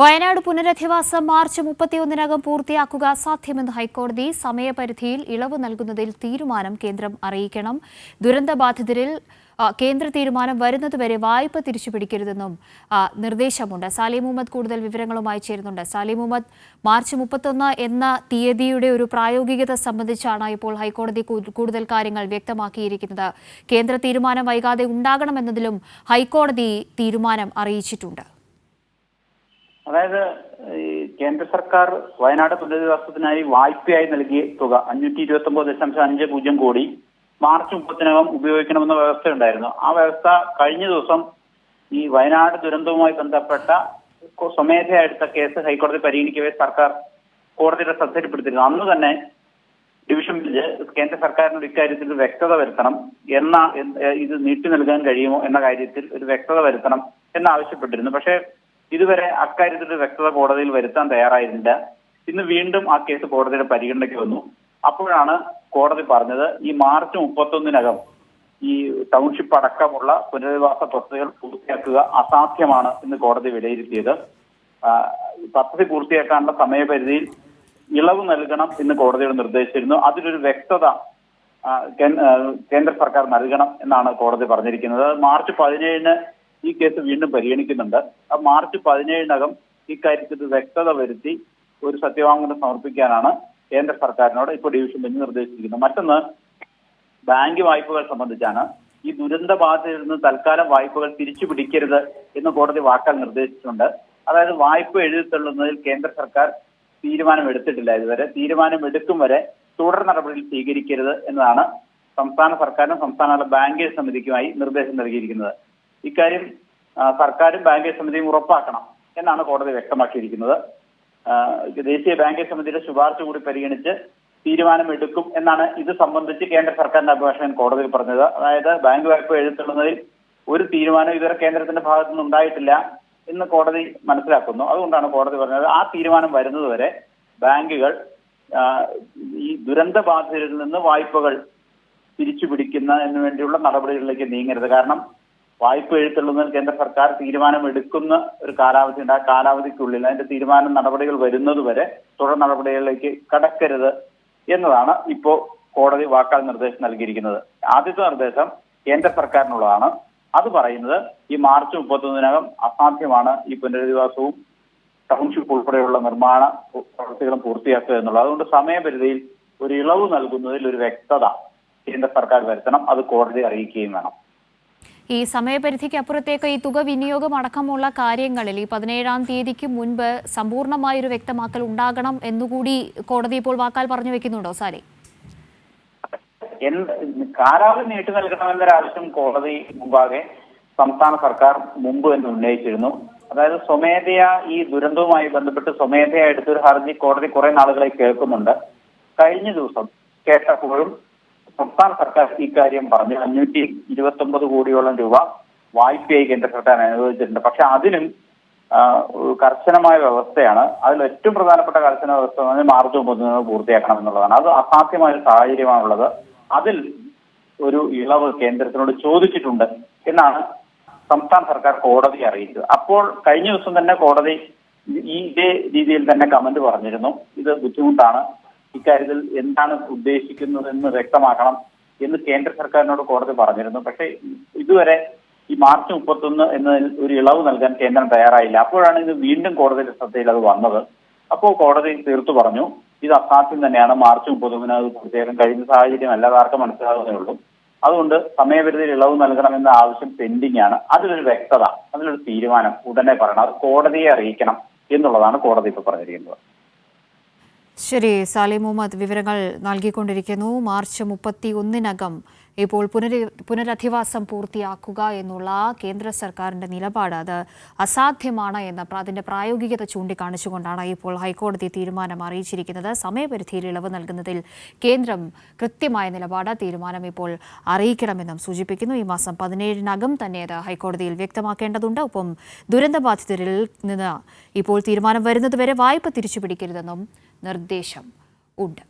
വയനാട് പുനരധിവാസം മാർച്ച് മുപ്പത്തിയൊന്നിനകം പൂർത്തിയാക്കുക സാധ്യമെന്ന് ഹൈക്കോടതി സമയപരിധിയിൽ ഇളവ് നൽകുന്നതിൽ തീരുമാനം കേന്ദ്രം അറിയിക്കണം. ദുരന്തബാധിതരിൽ കേന്ദ്ര തീരുമാനം വരുന്നതുവരെ വായ്പ തിരിച്ചുപിടിക്കരുതെന്നും നിർദ്ദേശമുണ്ട്. സാലിം മുഹമ്മദ് കൂടുതൽ വിവരങ്ങളുമായി ചേരുന്നുണ്ട്. സാലിം മുഹമ്മദ് മാർച്ച് മുപ്പത്തൊന്ന് എന്ന തീയതിയുടെ ഒരു പ്രായോഗികത സംബന്ധിച്ചാണ് ഇപ്പോൾ ഹൈക്കോടതി കൂടുതൽ കാര്യങ്ങൾ വ്യക്തമാക്കിയിരിക്കുന്നത്. കേന്ദ്ര തീരുമാനം വൈകാതെ ഉണ്ടാകണമെന്നതിലും ഹൈക്കോടതി തീരുമാനം അറിയിച്ചിട്ടുണ്ട്. അതായത് കേന്ദ്ര സർക്കാർ വയനാട് പുനരധിവാസത്തിനായി വായ്പയായി നൽകിയ തുക അഞ്ഞൂറ്റി ഇരുപത്തി ഒമ്പത് ദശാംശം അഞ്ച് പൂജ്യം കോടി മാർച്ച് മുപ്പത്തിനകം ഉപയോഗിക്കണമെന്ന വ്യവസ്ഥയുണ്ടായിരുന്നു. ആ വ്യവസ്ഥ കഴിഞ്ഞ ദിവസം ഈ വയനാട് ദുരന്തവുമായി ബന്ധപ്പെട്ട സ്വമേധയാ എടുത്ത കേസ് ഹൈക്കോടതി പരിഗണിക്കവേ സർക്കാർ കോടതിയുടെ ശ്രദ്ധയിൽപ്പെടുത്തിയിരുന്നു. അന്ന് തന്നെ ഡിവിഷൻ ബെഞ്ച് കേന്ദ്ര സർക്കാരിനോട് ഇക്കാര്യത്തിൽ വ്യക്തത വരുത്തണം എന്ന ഇത് നീട്ടി നൽകാൻ കഴിയുമോ എന്ന കാര്യത്തിൽ ഒരു വ്യക്തത വരുത്തണം എന്നാവശ്യപ്പെട്ടിരുന്നു. പക്ഷേ ഇതുവരെ അക്കാര്യത്തിൽ വ്യക്തത കോടതിയിൽ വരുത്താൻ തയ്യാറായിരുന്നില്ല ഇന്ന് വീണ്ടും ആ കേസ് കോടതിയുടെ പരിഗണനയ്ക്ക് വന്നു. അപ്പോഴാണ് കോടതി പറഞ്ഞത് ഈ മാർച്ച് മുപ്പത്തൊന്നിനകം ഈ ടൗൺഷിപ്പ് അടക്കമുള്ള പുനരധിവാസ പദ്ധതികൾ പൂർത്തിയാക്കുക അസാധ്യമാണ് എന്ന് കോടതി വിലയിരുത്തിയത്. പദ്ധതി പൂർത്തിയാക്കാനുള്ള സമയപരിധിയിൽ ഇളവ് നൽകണം എന്ന് കോടതിയോട് നിർദ്ദേശിച്ചിരുന്നു. അതിലൊരു വ്യക്തത കേന്ദ്ര സർക്കാർ നൽകണം എന്നാണ് കോടതി പറഞ്ഞിരിക്കുന്നത്. മാർച്ച് പതിനേഴിന് ഈ കേസ് വീണ്ടും പരിഗണിക്കുന്നുണ്ട്. ആ മാർച്ച് പതിനേഴിനകം ഇക്കാര്യത്തിൽ വ്യക്തത വരുത്തി ഒരു സത്യവാങ്മൂലം സമർപ്പിക്കാനാണ് കേന്ദ്ര സർക്കാരിനോട് ഇപ്പോൾ ഡിവിഷൻ ബെഞ്ച് നിർദ്ദേശിച്ചിരിക്കുന്നത്. മറ്റൊന്ന് ബാങ്ക് വായ്പകൾ സംബന്ധിച്ചാണ്. ഈ ദുരന്ത ബാധയിൽ നിന്ന് തൽക്കാലം വായ്പകൾ തിരിച്ചു പിടിക്കരുത് എന്ന് കോടതി വാക്കാൽ നിർദ്ദേശിച്ചിട്ടുണ്ട്. അതായത് വായ്പ എഴുതിത്തള്ളുന്നതിൽ കേന്ദ്ര സർക്കാർ തീരുമാനം എടുത്തിട്ടില്ല ഇതുവരെ. തീരുമാനം എടുക്കും വരെ തുടർ നടപടികൾ സ്വീകരിക്കരുത് എന്നതാണ് സംസ്ഥാന സർക്കാരിനും സംസ്ഥാന ബാങ്കേഴ്സ് സമിതിക്കുമായി നിർദ്ദേശം നൽകിയിരിക്കുന്നത്. ഇക്കാര്യം സർക്കാരും ബാങ്കേഴ്സ് സമിതിയും ഉറപ്പാക്കണം എന്നാണ് കോടതി വ്യക്തമാക്കിയിരിക്കുന്നത്. ദേശീയ ബാങ്കേഴ്സ് സമിതിയുടെ ശുപാർശ കൂടി പരിഗണിച്ച് തീരുമാനമെടുക്കും എന്നാണ് ഇത് സംബന്ധിച്ച് കേന്ദ്ര സർക്കാരിന്റെ അഭിഭാഷകൻ കോടതിയിൽ പറഞ്ഞത്. അതായത് ബാങ്ക് വായ്പ എഴുത്തുള്ളതിൽ ഒരു തീരുമാനം ഇതുവരെ കേന്ദ്രത്തിന്റെ ഭാഗത്തുനിന്ന് ഉണ്ടായിട്ടില്ല എന്ന് കോടതി മനസ്സിലാക്കുന്നു. അതുകൊണ്ടാണ് കോടതി പറഞ്ഞത് ആ തീരുമാനം വരുന്നതുവരെ ബാങ്കുകൾ ഈ ദുരന്ത ബാധിതരിൽ നിന്ന് വായ്പകൾ തിരിച്ചു പിടിക്കുന്നതിന് വേണ്ടിയുള്ള നടപടികളിലേക്ക് നീങ്ങരുത്. കാരണം വായ്പ എഴുത്തുള്ളതിൽ കേന്ദ്ര സർക്കാർ തീരുമാനം എടുക്കുന്ന ഒരു കാലാവധി ഉണ്ട്. ആ കാലാവധിക്കുള്ളിൽ അതിന്റെ തീരുമാനം നടപടികൾ വരുന്നതുവരെ തുടർ നടപടികളിലേക്ക് കടക്കരുത് എന്നതാണ് ഇപ്പോ കോടതി വാക്കാൽ നിർദ്ദേശം നൽകിയിരിക്കുന്നത്. ആദ്യത്തെ നിർദ്ദേശം കേന്ദ്ര സർക്കാരിനുള്ളതാണ്. അത് പറയുന്നത് ഈ മാർച്ച് മുപ്പത്തൊന്നിനകം അസാധ്യമാണ് ഈ പുനരധിവാസവും ടൗൺഷിപ്പ് ഉൾപ്പെടെയുള്ള നിർമ്മാണ പ്രവൃത്തികളും പൂർത്തിയാക്കുക എന്നുള്ളത്. അതുകൊണ്ട് സമയപരിധിയിൽ ഒരു ഇളവ് നൽകുന്നതിൽ ഒരു വ്യക്തത കേന്ദ്ര സർക്കാർ വരുത്തണം. അത് കോടതി അറിയിക്കുകയും വേണം. ഈ സമയപരിധിക്ക് അപ്പുറത്തേക്ക് ഈ തുക വിനിയോഗം അടക്കമുള്ള കാര്യങ്ങളിൽ ഈ പതിനേഴാം തീയതിക്ക് മുൻപ് സമ്പൂർണമായൊരു വ്യക്തമാക്കൽ ഉണ്ടാകണം എന്നുകൂടി കോടതി ഇപ്പോൾ വാക്കാൽ പറഞ്ഞു വെക്കുന്നുണ്ടോ സാരി കാലാവധി നീട്ടി നൽകണമെന്നൊരാവശ്യം കോടതി മുമ്പാകെ സംസ്ഥാന സർക്കാർ മുമ്പ് എന്ന് ഉന്നയിച്ചിരുന്നു. അതായത് സ്വമേധയാ ഈ ദുരന്തവുമായി ബന്ധപ്പെട്ട് സ്വമേധയാ എടുത്തൊരു ഹർജി കോടതി കുറെ നാളുകളായി കേൾക്കുന്നുണ്ട്. കഴിഞ്ഞ ദിവസം കേട്ടപ്പോഴും സംസ്ഥാന സർക്കാർ ഇക്കാര്യം പറഞ്ഞു അഞ്ഞൂറ്റി ഇരുപത്തി ഒമ്പത് കോടിയോളം രൂപ വായ്പയായി കേന്ദ്ര സർക്കാർ അനുവദിച്ചിട്ടുണ്ട്. പക്ഷെ അതിനും കർശനമായ വ്യവസ്ഥയാണ്. അതിൽ ഏറ്റവും പ്രധാനപ്പെട്ട കർശന വ്യവസ്ഥ എന്ന് പറഞ്ഞാൽ മാർച്ച് ഒമ്പത് പൂർത്തിയാക്കണം എന്നുള്ളതാണ്. അത് അസാധ്യമായ സാഹചര്യമാണുള്ളത്. അതിൽ ഒരു ഇളവ് കേന്ദ്രത്തിനോട് ചോദിച്ചിട്ടുണ്ട് എന്നാണ് സംസ്ഥാന സർക്കാർ കോടതി അറിയിച്ചത്. അപ്പോൾ കഴിഞ്ഞ ദിവസം തന്നെ കോടതി ഈ ഇതേ രീതിയിൽ തന്നെ കമന്റ് പറഞ്ഞിരുന്നു. ഇത് ബുദ്ധിമുട്ടാണ്. ഇക്കാര്യത്തിൽ എന്താണ് ഉദ്ദേശിക്കുന്നതെന്ന് വ്യക്തമാക്കണം എന്ന് കേന്ദ്ര സർക്കാരിനോട് കോടതി പറഞ്ഞിരുന്നു. പക്ഷേ ഇതുവരെ ഈ മാർച്ച് മുപ്പത്തൊന്ന് എന്നതിൽ ഒരു ഇളവ് നൽകാൻ കേന്ദ്രം തയ്യാറായില്ല. അപ്പോഴാണ് ഇത് വീണ്ടും കോടതിയുടെ ശ്രദ്ധയിൽ അത് വന്നത്. അപ്പോൾ കോടതി തീർത്തു പറഞ്ഞു ഇത് അസാധ്യം തന്നെയാണ്. മാർച്ച് മുപ്പത്തൊന്നിന് അത് പൂർത്തിയാക്കാൻ കഴിയുന്ന സാഹചര്യം അല്ലാതെ ആർക്കും മനസ്സിലാകുന്നേ ഉള്ളൂ. അതുകൊണ്ട് സമയപരിധിയിൽ ഇളവ് നൽകണമെന്ന ആവശ്യം പെൻഡിംഗ് ആണ്. അതിലൊരു വ്യക്തത അതിലൊരു തീരുമാനം ഉടനെ പറയണം. അത് കോടതിയെ അറിയിക്കണം എന്നുള്ളതാണ് കോടതി ഇപ്പോൾ പറഞ്ഞിരിക്കുന്നത്. ശരി സാലിം മുഹമ്മദ് വിവരങ്ങൾ നൽകിക്കൊണ്ടിരിക്കുന്നു. മാർച്ച് മുപ്പത്തി ഒന്നിനകം ഇപ്പോൾ പുനര പുനരധിവാസം പൂർത്തിയാക്കുക എന്നുള്ള കേന്ദ്ര സർക്കാരിന്റെ നിലപാട് അത് അസാധ്യമാണ് എന്ന അതിന്റെ പ്രായോഗികത ചൂണ്ടിക്കാണിച്ചുകൊണ്ടാണ് ഇപ്പോൾ ഹൈക്കോടതി തീരുമാനം അറിയിച്ചിരിക്കുന്നത്. സമയപരിധിയിൽ ഇളവ് നൽകുന്നതിൽ കേന്ദ്രം കൃത്യമായ നിലപാട് തീരുമാനം ഇപ്പോൾ അറിയിക്കണമെന്നും സൂചിപ്പിക്കുന്നു. ഈ മാസം പതിനേഴിനകം തന്നെ അത് ഹൈക്കോടതിയിൽ വ്യക്തമാക്കേണ്ടതുണ്ട്. ഒപ്പം ദുരന്തബാധിതരിൽ നിന്ന് ഇപ്പോൾ തീരുമാനം വരുന്നതുവരെ വായ്പ തിരിച്ചുപിടിക്കരുതെന്നും നിർദ്ദേശം ഉണ്ട്.